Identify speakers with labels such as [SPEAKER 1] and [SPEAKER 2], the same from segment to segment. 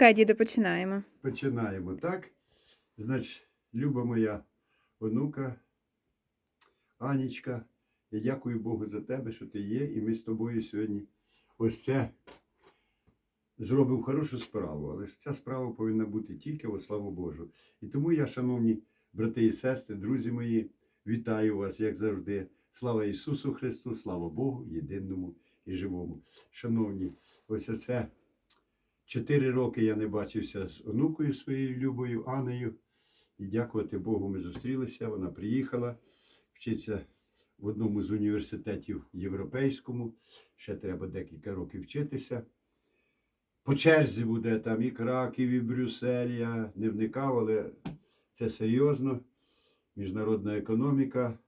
[SPEAKER 1] Вмикай, діду, починаємо.
[SPEAKER 2] Починаємо, так? Значить, люба моя онука, Анічка, я дякую Богу за тебе, що ти є, і ми з тобою сьогодні ось це зробимо хорошу справу. Але ж ця справа повинна бути тільки во славу Божу. І тому я, шановні брати і сестри, друзі мої, вітаю вас, як завжди. Слава Ісусу Христу, слава Богу, єдиному і живому. Шановні, ось оце Чотири роки я не бачився з онукою своєю Любою Анею. І дякувати Богу, ми зустрілися. Вона приїхала вчиться в одному з університетів європейському. Ще треба декілька років вчитися. По черзі буде там і Краків, і Брюссель. Я не вникав, але це серйозно. Міжнародна економіка.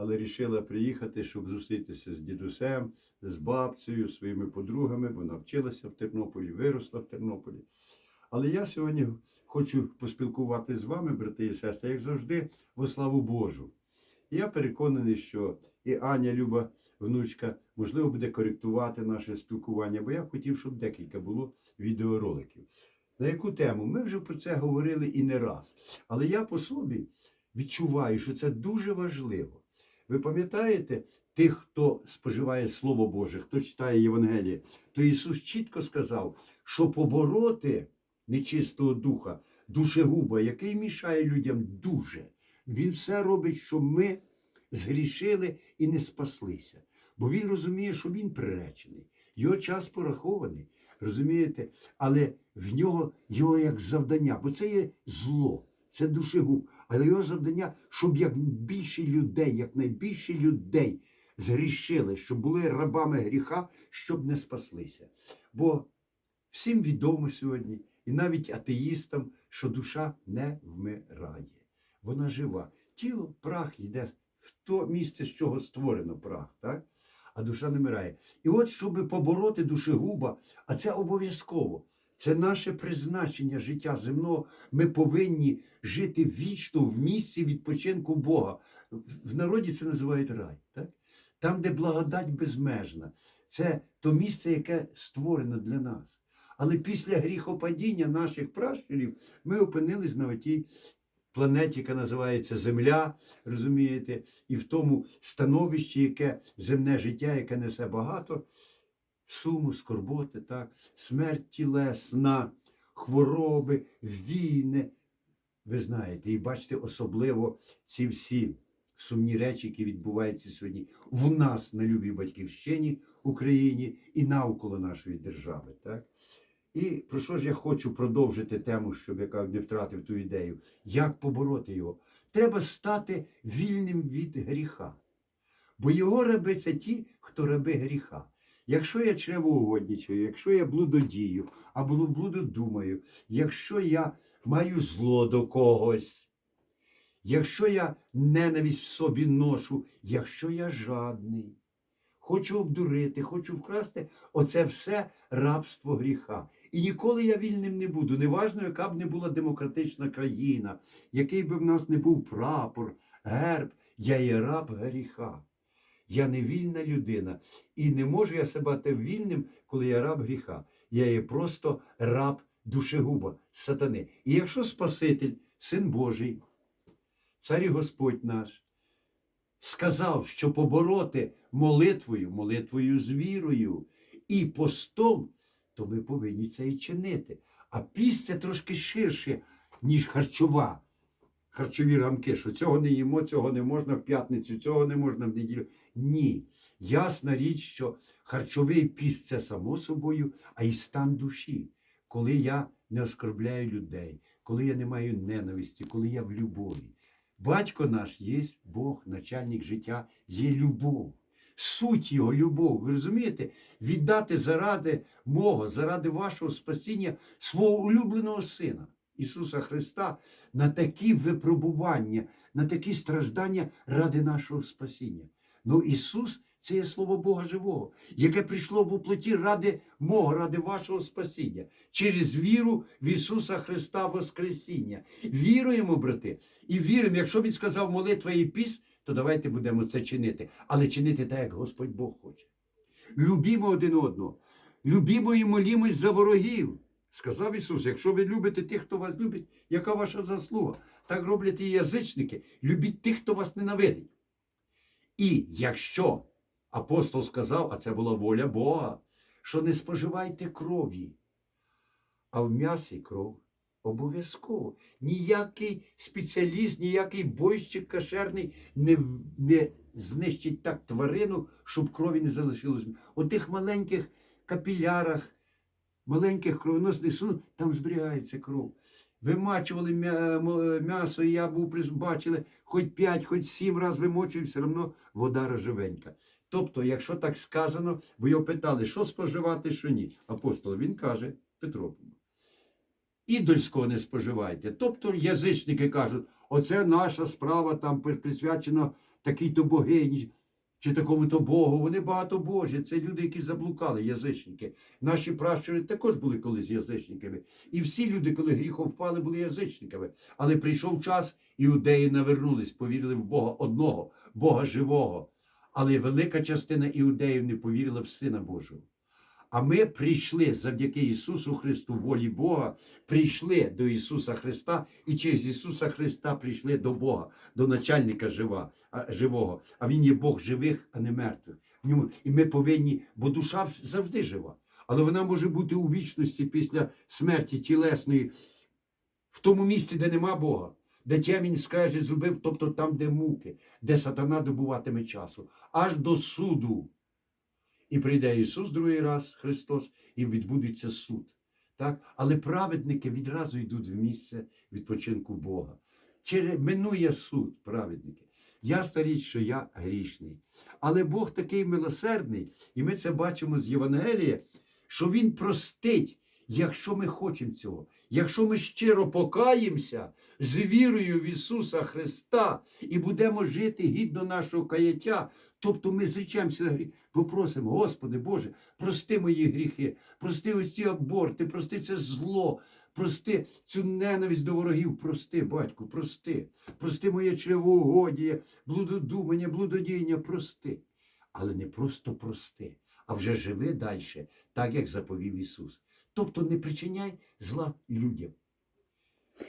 [SPEAKER 2] Але вирішила приїхати, щоб зустрітися з дідусем, з бабцею, своїми подругами. Вона вчилася в Тернополі, виросла в Тернополі. Але я сьогодні хочу поспілкувати з вами, брати і сестри, як завжди, во славу Божу. І я переконаний, що і Аня, Люба, внучка, можливо, буде коректувати наше спілкування, бо я хотів, щоб декілька було відеороликів. На яку тему? Ми вже про це говорили і не раз. Але я по собі відчуваю, що це дуже важливо. Ви пам'ятаєте тих, хто споживає Слово Боже, хто читає Євангеліє, то Ісус чітко сказав, що побороти нечистого духа, душегуба, який мішає людям дуже, Він все робить, щоб ми згрішили і не спаслися. Бо він розуміє, що він приречений, його час порахований, розумієте? Але в нього його як завдання, бо це є зло, це душегуб. Але його завдання, щоб як більше людей, як найбільше людей згрішили, щоб були рабами гріха, щоб не спаслися. Бо всім відомо сьогодні, і навіть атеїстам, що душа не вмирає. Вона жива. Тіло, прах йде в то місце, з чого створено прах, так? а душа не вмирає. І от, щоб побороти душегуба, а це обов'язково. Це наше призначення життя земного. Ми повинні жити вічно в місці відпочинку Бога. В народі це називають рай. Так? Там, де благодать безмежна. Це то місце, яке створено для нас. Але після гріхопадіння наших пращурів ми опинились на тій планеті, яка називається Земля, розумієте, і в тому становищі, яке земне життя, яке несе багато суму, скорботи, так, смерть тілесна, хвороби, війни. Ви знаєте, і бачите, особливо ці всі сумні речі, які відбуваються сьогодні в нас на любій батьківщині, Україні і навколо нашої держави. Так? І про що ж я хочу продовжити тему, щоб я не втратив ту ідею, як побороти його? Треба стати вільним від гріха. Бо його раби це ті, хто раби гріха. Якщо я чревоугодничаю, якщо я блудодію або блудодумаю, якщо я маю зло до когось, якщо я ненависть в собі ношу, якщо я жадний, хочу обдурити, хочу вкрасти, оце все рабство гріха. І ніколи я вільним не буду. Неважно, яка б не була демократична країна, який би в нас не був прапор, герб, я є раб гріха. Я не вільна людина. І не можу я себе вільним, коли я раб гріха. Я є просто раб душегуба, сатани. І якщо Спаситель, Син Божий, Цар і Господь наш, сказав, що побороти молитвою, молитвою з вірою і постом, то ми повинні це і чинити. А піст це трошки ширше, ніж харчова. Харчові рамки, що цього не їмо, цього не можна в п'ятницю, цього не можна в неділю. Ні. Ясна річ, що харчовий піст це само собою, а й стан душі, коли я не оскорбляю людей, коли я не маю ненависті, коли я в любові. Батько наш є Бог, начальник життя, є любов. Суть його любов. Ви розумієте? Віддати заради мого, заради вашого спасіння свого улюбленого сина. Ісуса Христа на такі випробування, на такі страждання ради нашого спасіння. Ну Ісус це є Слово Бога живого, яке прийшло в уплоті ради мого, ради вашого спасіння, через віру в Ісуса Христа Воскресіння. Віруємо, брати, і віримо, якщо Він сказав молитва і піс, то давайте будемо це чинити. Але чинити так, як Господь Бог хоче. Любімо один одного, любімо і молімось за ворогів. Сказав Ісус, якщо ви любите тих, хто вас любить, яка ваша заслуга? Так роблять і язичники. Любіть тих, хто вас ненавидить. І якщо апостол сказав, а це була воля Бога, що не споживайте крові, а в м'ясі кров обов'язково. Ніякий спеціаліст, ніякий бойщик кашерний не, не знищить так тварину, щоб крові не залишилось. У тих маленьких капілярах, маленьких кровоносних судин, там зберігається кров. Вимачували м'ясо, і я був бачили, хоч п'ять, хоч сім разів вимочую, все одно вода рожевенька. Тобто, якщо так сказано, бо його питали, що споживати, що ні. Апостол, він каже, Петро, ідольського не споживайте. Тобто язичники кажуть, оце наша справа там при- присвячена такій-то богині чи такому-то Богу. Вони багатобожі, це люди, які заблукали, язичники. Наші пращури також були колись язичниками. І всі люди, коли гріхом впали, були язичниками. Але прийшов час, іудеї навернулись, повірили в Бога одного, Бога живого. Але велика частина іудеїв не повірила в Сина Божого. А ми прийшли завдяки Ісусу Христу, волі Бога, прийшли до Ісуса Христа і через Ісуса Христа прийшли до Бога, до начальника жива, живого. А Він є Бог живих, а не мертвих. І ми повинні, бо душа завжди жива. Але вона може бути у вічності після смерті тілесної, в тому місці, де нема Бога, де темінь скрежі зубив, тобто там, де муки, де сатана добуватиме часу, аж до суду. І прийде Ісус другий раз, Христос, і відбудеться суд. Так? Але праведники відразу йдуть в місце відпочинку Бога. Через, минує суд, праведники. Ясна річ, що я грішний. Але Бог такий милосердний, і ми це бачимо з Євангелія, що Він простить, якщо ми хочемо цього. Якщо ми щиро покаємося з вірою в Ісуса Христа і будемо жити гідно нашого каяття, тобто ми зречемося на гріх, попросимо, Господи Боже, прости мої гріхи, прости ось ці аборти, прости це зло, прости цю ненависть до ворогів, прости, батьку, прости, прости моє чревоугодіє, блудодумання, блудодіяння, прости. Але не просто прости, а вже живи далі, так як заповів Ісус. Тобто не причиняй зла людям.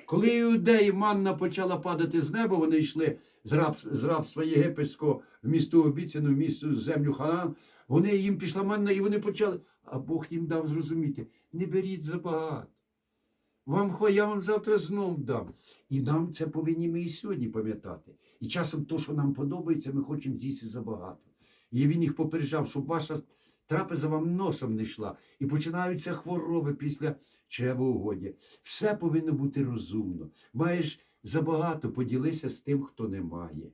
[SPEAKER 2] Коли іудеї манна почала падати з неба, вони йшли з, раб, з рабства єгипетського в місто обіцяне, в місто землю Ханаан, вони їм пішла манна, і вони почали. А Бог їм дав зрозуміти: не беріть забагато. Вам я вам завтра знов дам. І нам це повинні ми і сьогодні пам'ятати. І часом то, що нам подобається, ми хочемо з'їсти забагато. І він їх попереджав, щоб ваша трапеза вам носом не йшла. І починаються хвороби після чревоугоддя. Все повинно бути розумно. Маєш забагато, поділися з тим, хто не має.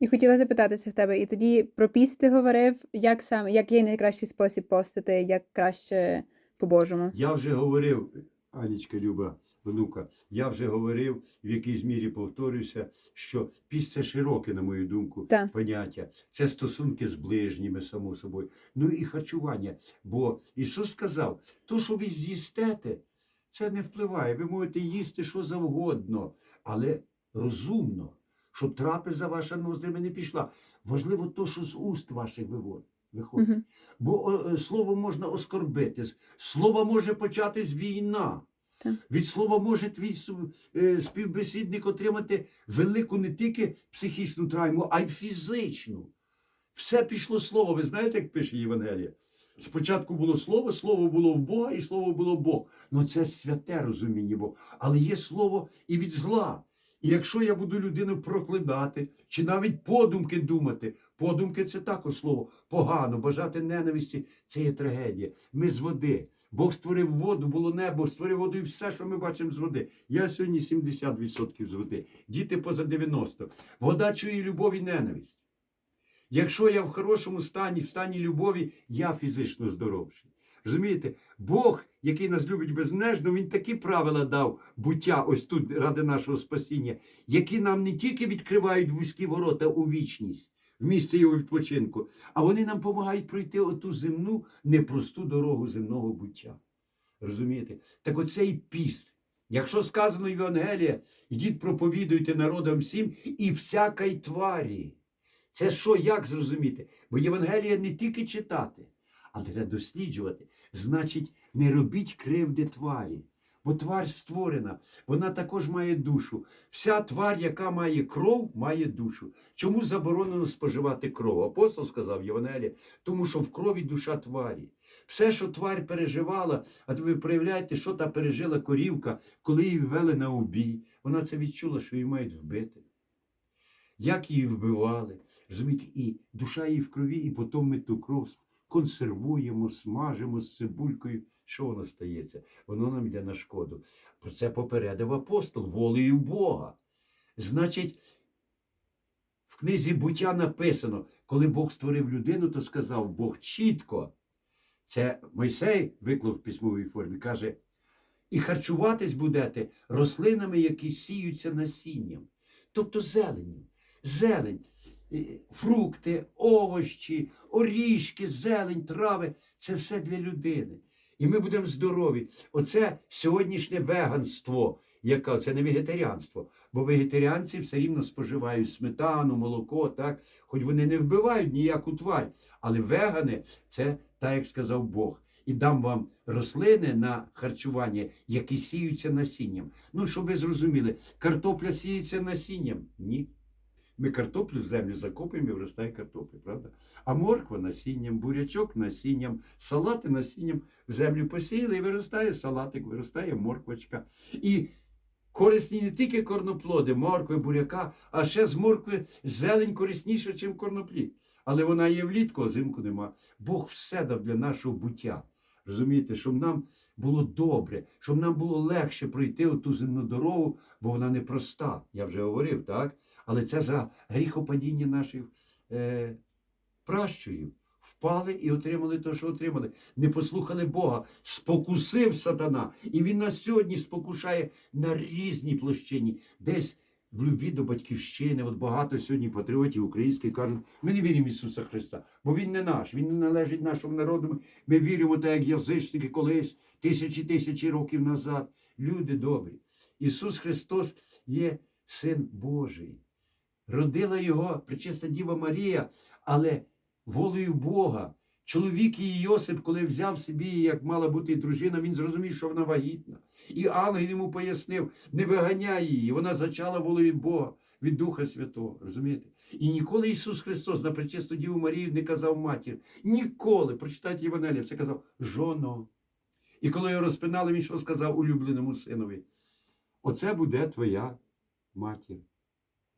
[SPEAKER 1] І хотіла запитатися в тебе, і тоді про піст ти говорив, як саме, як є найкращий спосіб постити, як краще по-божому.
[SPEAKER 2] Я вже говорив, Анічка Люба, внука, я вже говорив, в якійсь мірі повторюся, що піст це широке, на мою думку,
[SPEAKER 1] Так.
[SPEAKER 2] поняття. Це стосунки з ближніми, само собою. Ну і харчування. Бо Ісус сказав, то, що ви з'їстете, це не впливає. Ви можете їсти що завгодно, але розумно, щоб трапеза ваша ноздрями не пішла. Важливо то, що з уст ваших виводить. Виходить.
[SPEAKER 1] Угу.
[SPEAKER 2] Бо о, е, слово можна оскорбити. З слова може початись війна. Від слова може твій е, співбесідник отримати велику не тільки психічну травму, а й фізичну. Все пішло слово. Ви знаєте, як пише Євангелія? Спочатку було слово, слово було в Бога, і слово було Бог. Ну це святе розуміння Бога. Але є слово і від зла. І якщо я буду людину проклинати, чи навіть подумки думати, подумки це також слово погано, бажати ненависті це є трагедія. Ми з води. Бог створив воду, було небо, створив воду і все, що ми бачимо з води. Я сьогодні 70% з води, діти поза 90%. Вода чує любов і ненависть. Якщо я в хорошому стані, в стані любові, я фізично здоровший. Розумієте, Бог, який нас любить безмежно, Він такі правила дав буття ось тут ради нашого спасіння, які нам не тільки відкривають вузькі ворота у вічність, в місце його відпочинку, а вони нам допомагають пройти оту земну непросту дорогу земного буття. Розумієте? Так оцей піст. Якщо сказано Євангелія, йдіть проповідуйте народам всім і всякій тварі. Це що, як зрозуміти? Бо Євангелія не тільки читати, але досліджувати. Значить, не робіть кривди тварі. Бо тварь створена, вона також має душу. Вся тварь, яка має кров, має душу. Чому заборонено споживати кров? Апостол сказав Євангелія, тому що в крові душа тварі. Все, що тварь переживала, а ви проявляєте, що та пережила корівка, коли її ввели на убій. Вона це відчула, що її мають вбити. Як її вбивали, розумієте, і душа її в крові, і потім ми ту кров консервуємо, смажимо з цибулькою. Що воно стається? Воно нам йде на шкоду. Про це попередив апостол волею Бога. Значить, в книзі буття написано, коли Бог створив людину, то сказав Бог чітко. Це Мойсей виклав в письмовій формі, каже, і харчуватись будете рослинами, які сіються насінням, тобто зеленню. Зелень, фрукти, овощі, оріжки, зелень, трави це все для людини. І ми будемо здорові. Оце сьогоднішнє веганство, яке це не вегетаріанство. Бо вегетаріанці все рівно споживають сметану, молоко, так? хоч вони не вбивають ніяку тварь. Але вегани це так, як сказав Бог. І дам вам рослини на харчування, які сіються насінням. Ну, щоб ви зрозуміли, картопля сіється насінням? Ні. Ми картоплю в землю закопуємо і виростає картопля, правда? А морква насінням, бурячок насінням, салати насінням в землю посіяли і виростає салатик, виростає морквочка. І корисні не тільки корноплоди, моркви, буряка, а ще з моркви зелень корисніша, ніж корноплід. Але вона є влітку, а зимку нема. Бог все дав для нашого буття. Розумієте, щоб нам було добре, щоб нам було легше пройти оту земну дорогу, бо вона непроста. Я вже говорив, так? Але це за гріхопадіння наших е, пращурів. Впали і отримали те, що отримали. Не послухали Бога, спокусив сатана. І він нас сьогодні спокушає на різній площині. Десь в любві до батьківщини. От багато сьогодні патріотів українських кажуть, ми не віримо в Ісуса Христа, бо Він не наш, Він не належить нашому народу. Ми віримо так, як язичники колись, тисячі тисячі років назад. Люди добрі. Ісус Христос є Син Божий. Родила його пречиста Діва Марія, але волею Бога. Чоловік її Йосип, коли взяв собі, як мала бути дружина, він зрозумів, що вона вагітна. І ангел йому пояснив, не виганяй її, вона зачала волею Бога від Духа Святого. Розумієте? І ніколи Ісус Христос на пречисту Діву Марію не казав матір. Ніколи, прочитайте Євангелія, все казав жоно. І коли його розпинали, він що сказав улюбленому синові? Оце буде твоя матір.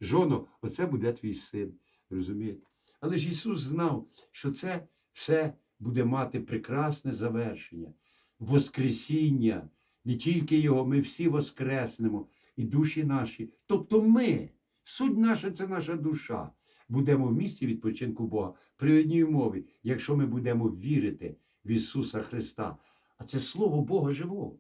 [SPEAKER 2] Жоно, оце буде твій син. Розумієте? Але ж Ісус знав, що це все буде мати прекрасне завершення, Воскресіння. Не тільки Його, ми всі воскреснемо, і душі наші. Тобто ми, суть наша це наша душа. Будемо в місці відпочинку Бога при одній умові, якщо ми будемо вірити в Ісуса Христа. А це Слово Бога живого.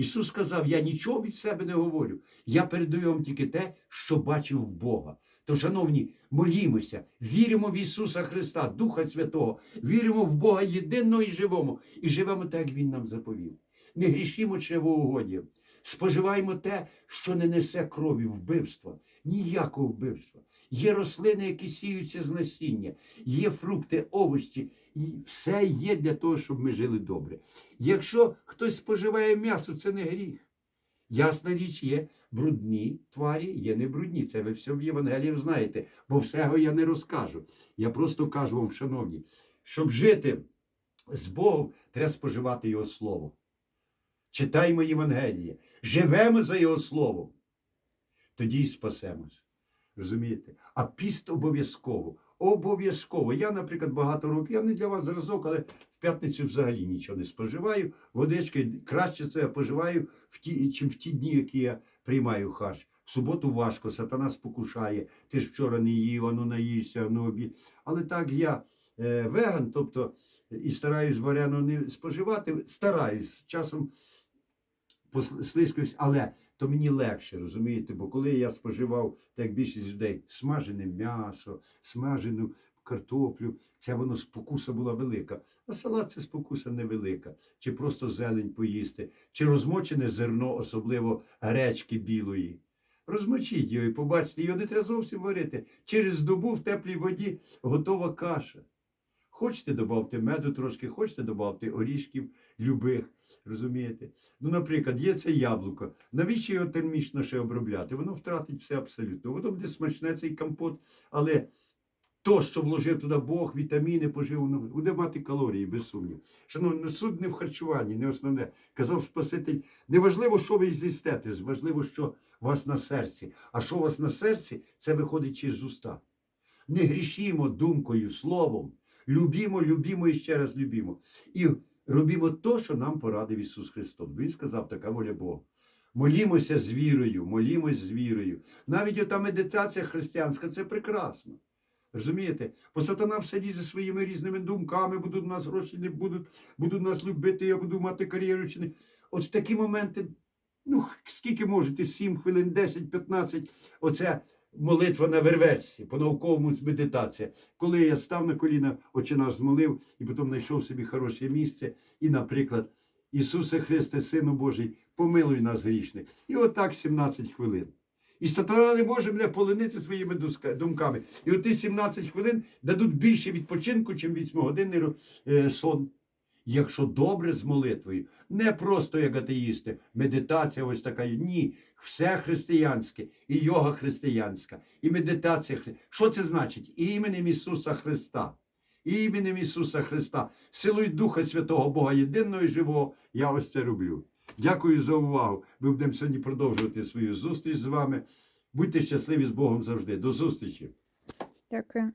[SPEAKER 2] Ісус сказав: Я нічого від себе не говорю. Я передаю вам тільки те, що бачив в Бога. То, шановні, молімося, віримо в Ісуса Христа, Духа Святого, віримо в Бога єдиного і живому, і живемо так, як Він нам заповів. Не грішимо чревоугоддям. Споживаємо те, що не несе крові, вбивства, ніякого вбивства. Є рослини, які сіються з насіння, є фрукти, овочі, і все є для того, щоб ми жили добре. Якщо хтось споживає м'ясо, це не гріх. Ясна річ, є брудні тварі, є не брудні. Це ви все в Євангелії знаєте, бо всього я не розкажу. Я просто кажу вам, шановні, щоб жити з Богом, треба споживати Його Слово. Читаємо Євангеліє, живемо за Його Словом. Тоді й спасемось. Розумієте? А піст обов'язково. Обов'язково. Я, наприклад, багато років, я не для вас зразок, але в п'ятницю взагалі нічого не споживаю. Водички краще це я поживаю в ті, чим в ті дні, які я приймаю харч. В суботу важко, сатана спокушає. Ти ж вчора не їв, а ну наїшся, ну обід. Але так я е, веган, тобто і стараюсь варено не споживати, стараюсь часом послизькуюсь, але то мені легше, розумієте? Бо коли я споживав, так як більшість людей, смажене м'ясо, смажену картоплю, ця воно спокуса була велика. А салат це спокуса невелика. Чи просто зелень поїсти, чи розмочене зерно, особливо гречки білої. Розмочіть його і побачите, його не треба зовсім варити. Через добу в теплій воді готова каша. Хочете додати меду трошки, хочете додати орішків любих, розумієте? Ну, наприклад, є це яблуко. Навіщо його термічно ще обробляти? Воно втратить все абсолютно. Воно буде смачне цей компот, але то, що вложив туди Бог, вітаміни, пожив, воно буде мати калорії, без сумніву. Шановні, ну, суд не в харчуванні, не основне. Казав Спаситель, не важливо, що ви з'їстете, важливо, що у вас на серці. А що у вас на серці, це виходить через уста. Не грішімо думкою, словом. Любімо, любімо і ще раз любімо. І робімо то, що нам порадив Ісус Христос. Він сказав, така воля Бога. Молімося з вірою, молімось з вірою. Навіть ота медитація християнська це прекрасно. Розумієте? Бо сатана все лізе своїми різними думками, будуть нас гроші, не будуть, будуть нас любити, я буду мати кар'єру чи не. От в такі моменти, ну скільки можете, 7 хвилин, 10, 15, оце молитва на вервечці, по науковому медитація. Коли я став на коліна, очі наш змолив, і потім знайшов собі хороше місце, і, наприклад, Ісусе Христе, Сину Божий, помилуй нас грішних. І отак 17 хвилин. І сатана не може мене полонити своїми думками. І от ті 17 хвилин дадуть більше відпочинку, ніж 8-годинний е, сон. Якщо добре з молитвою, не просто як атеїсти, медитація ось така. Ні, все християнське, і йога християнська, і медитація. Що це значить? Іменем Ісуса Христа. Іменем Ісуса Христа, силою Духа Святого Бога єдиного і живого, я ось це роблю. Дякую за увагу. Ми будемо сьогодні продовжувати свою зустріч з вами. Будьте щасливі з Богом завжди. До зустрічі!
[SPEAKER 1] Дякую.